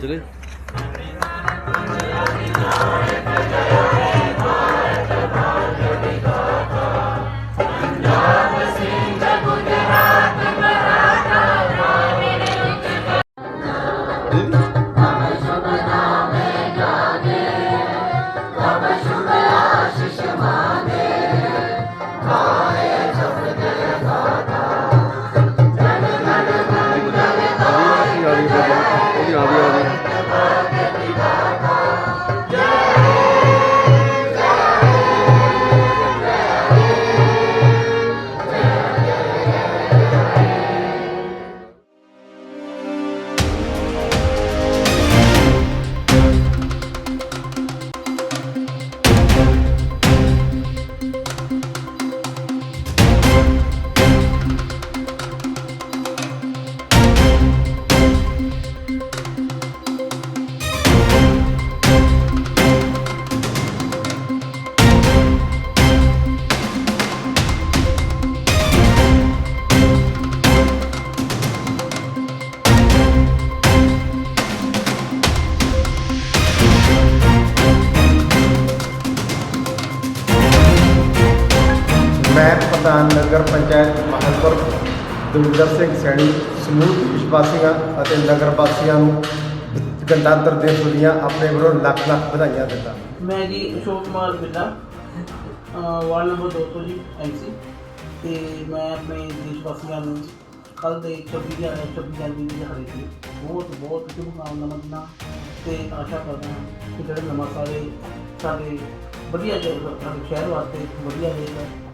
ਚਲੇ ਉਹਦੀ ਮੈਂ ਪ੍ਰਧਾਨ ਨਗਰ ਪੰਚਾਇਤ ਮਹਲਪੁਰ ਦਵਿੰਦਰ ਸਿੰਘ ਸੈਣੀ, ਸਮੂਹ ਵਿਸ਼ਵਾਸੀਆਂ ਅਤੇ ਨਗਰ ਵਾਸੀਆਂ ਨੂੰ ਗਣਤੰਤਰ ਦਿਵਸ ਦੀਆਂ ਆਪਣੇ ਵੱਲੋਂ ਲੱਖ ਲੱਖ ਵਧਾਈਆਂ ਦਿੰਦਾ। ਮੈਂ ਜੀ Ashok Kumar Billa ward number 200 G MC ਤੇ ਮੈਂ ਆਪਣੇ ਦੇਸ਼ ਵਾਸੀਆਂ ਨੂੰ ਕੱਲ ਦੇ 26 ਜਨ 26 ਜਨਵਰੀ ਦੀ ਦਿਹਾੜੇ ਤੇ ਬਹੁਤ ਬਹੁਤ ਸ਼ੁਭਕਾਮਨਾਵਾਂ ਦਿੰਦਾ ਤੇ ਆਸ਼ਾ ਕਰਦਾ ਕਿ ਜਿਹੜੇ ਨਵਾਂ ਸਾਰੇ ਸਾਡੇ ਵਧੀਆ ਜਾਏਗਾ ਸਾਡੇ ਸ਼ਹਿਰ ਵਾਸਤੇ ਵਧੀਆ ਰਹੇਗਾ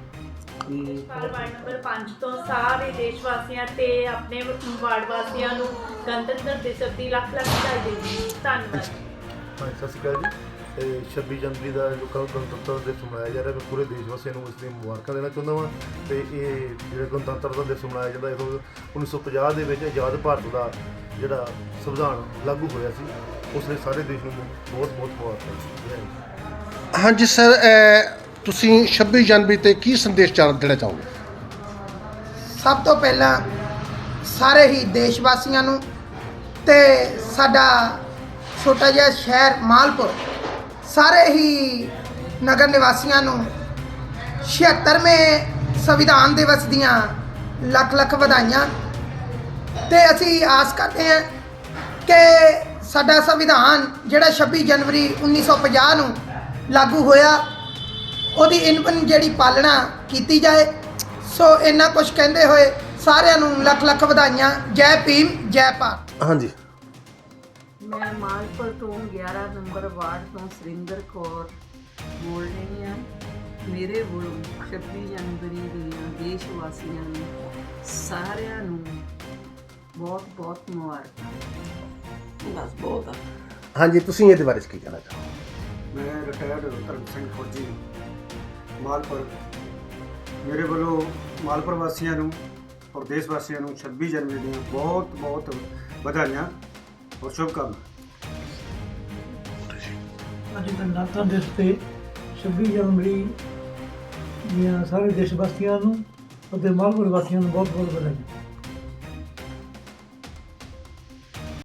ਤੇ ਘਰ ਵਾਰਡ ਨੰਬਰ 5 ਤੋਂ ਸਾਰੇ ਦੇਸ਼ ਵਾਸੀਆਂ ਤੇ ਆਪਣੇ ਵਾਰਡ ਵਾਸੀਆਂ ਨੂੰ ਗਣਤੰਤਰ ਦਿਵਸ ਦੀ ਲੱਖ ਲੱਖ ਵਧਾਈ ਦਿੰਦੀ ਹਾਂ। ਧੰਨਵਾਦ ਸਤਿ ਸ਼੍ਰੀ ਅਕਾਲ ਜੀ ਤੇ 26 ਜਨਵਰੀ ਦਾ ਜੋ ਕੱਲ੍ਹ ਗਣਤੰਤਰ ਦਿਵਸ ਮਨਾਇਆ ਜਾ ਰਿਹਾ ਮੈਂ ਪੂਰੇ ਦੇਸ਼ ਵਾਸੀਆਂ ਨੂੰ ਇਸ ਦੀਆਂ ਮੁਬਾਰਕਾਂ ਦੇਣਾ ਚਾਹੁੰਦਾ ਹਾਂ ਤੇ ਇਹ ਜਿਹੜਾ ਗਣਤੰਤਰ ਦਾ ਦਿਵਸ ਮਨਾਇਆ ਜਾਂਦਾ ਇਹ 1950 ਦੇ ਵਿੱਚ ਆਜ਼ਾਦ ਭਾਰਤ ਦਾ ਜਿਹੜਾ ਸੰਵਿਧਾਨ ਲਾਗੂ ਹੋਇਆ ਸੀ ਉਸ ਲਈ ਸਾਰੇ ਦੇਸ਼ ਨੂੰ ਬਹੁਤ ਬਹੁਤ ਮੁਬਾਰਕਾਂ। ਹਾਂਜੀ ਸਰ ਤੁਸੀਂ 26 ਜਨਵਰੀ ਤੇ ਕੀ ਸੰਦੇਸ਼ ਚਾਰ ਦੇਣਾ ਚਾਹੋਗੇ? ਸਭ ਤੋਂ ਪਹਿਲਾਂ ਸਾਰੇ ਹੀ ਦੇਸ਼ ਵਾਸੀਆਂ ਨੂੰ ਤੇ ਸਾਡਾ ਛੋਟਾ ਜਿਹਾ ਸ਼ਹਿਰ ਮਾਲਪੁਰ, ਸਾਰੇ ਹੀ ਨਗਰ ਨਿਵਾਸੀਆਂ ਨੂੰ 76ਵੇਂ ਸੰਵਿਧਾਨ ਦਿਵਸ ਦੀਆਂ ਲੱਖ ਲੱਖ ਵਧਾਈਆਂ। ਤੇ ਅਸੀਂ ਆਸ ਕਰਦੇ ਹਾਂ ਕਿ ਸਾਡਾ ਸੰਵਿਧਾਨ ਜਿਹੜਾ 26 ਜਨਵਰੀ 1950 ਨੂੰ ਲਾਗੂ ਹੋਇਆ ਉਹਦੀ ਇਨਵਨ ਜਿਹੜੀ ਪਾਲਣਾ ਕੀਤੀ ਜਾਏ। ਸੋ ਇੰਨਾ ਕੁਝ ਕਹਿੰਦੇ ਹੋਏ ਸਾਰਿਆਂ ਨੂੰ ਲੱਖ ਲੱਖ ਵਧਾਈਆਂ। ਜੈ ਭੀਮ ਜੈ ਭਾਰਤ। ਹਾਂਜੀ। ਮੈਂ ਮਾਲਪੁਰ ਤੋਂ 11 ਨੰਬਰ ਵਾਰਡ ਤੋਂ ਸੁਰਿੰਦਰ ਕੌਰ ਬੋਲ ਰਹੀ ਹਾਂ। ਮੇਰੇ ਵੱਲੋਂ 26 ਜਨਵਰੀ ਦੀਆਂ ਦੇਸ਼ ਵਾਸੀਆਂ ਨੂੰ ਸਾਰਿਆਂ ਨੂੰ ਬਹੁਤ ਬਹੁਤ ਮੁਬਾਰਕਾਂ। ਬਸ ਬਹੁਤ ਆ। ਹਾਂਜੀ ਤੁਸੀਂ ਇਹਦੇ ਬਾਰੇ 'ਚ ਕੀ ਕਹਿਣਾ ਚਾਹੋਗੇ? ਮੈਂ ਰਿਟਾਇਰਡ ਧਰਮ ਸਿੰਘ ਫੌਜੀ। ਮਾਲਪੁਰ। ਮੇਰੇ ਵੱਲੋਂ ਮਾਲਪੁਰ ਵਾਸੀਆਂ ਨੂੰ ਔਰ ਦੇਸ਼ ਵਾਸੀਆਂ ਨੂੰ 26 ਜਨਵਰੀ ਦੀਆਂ ਬਹੁਤ ਬਹੁਤ ਵਧਾਈਆਂ ਔਰ ਸ਼ੁਭਕਾਮਨਾਵਾਂ ਅੱਜ ਗਣਤੰਤਰ ਦਿਵਸ ਤੇ 26 ਜਨਵਰੀ ਦੀਆਂ ਸਾਰੇ ਦੇਸ਼ ਵਾਸੀਆਂ ਨੂੰ ਅਤੇ ਮਾਲਪੁਰ ਵਾਸੀਆਂ ਨੂੰ ਬਹੁਤ ਬਹੁਤ ਵਧਾਈਆਂ।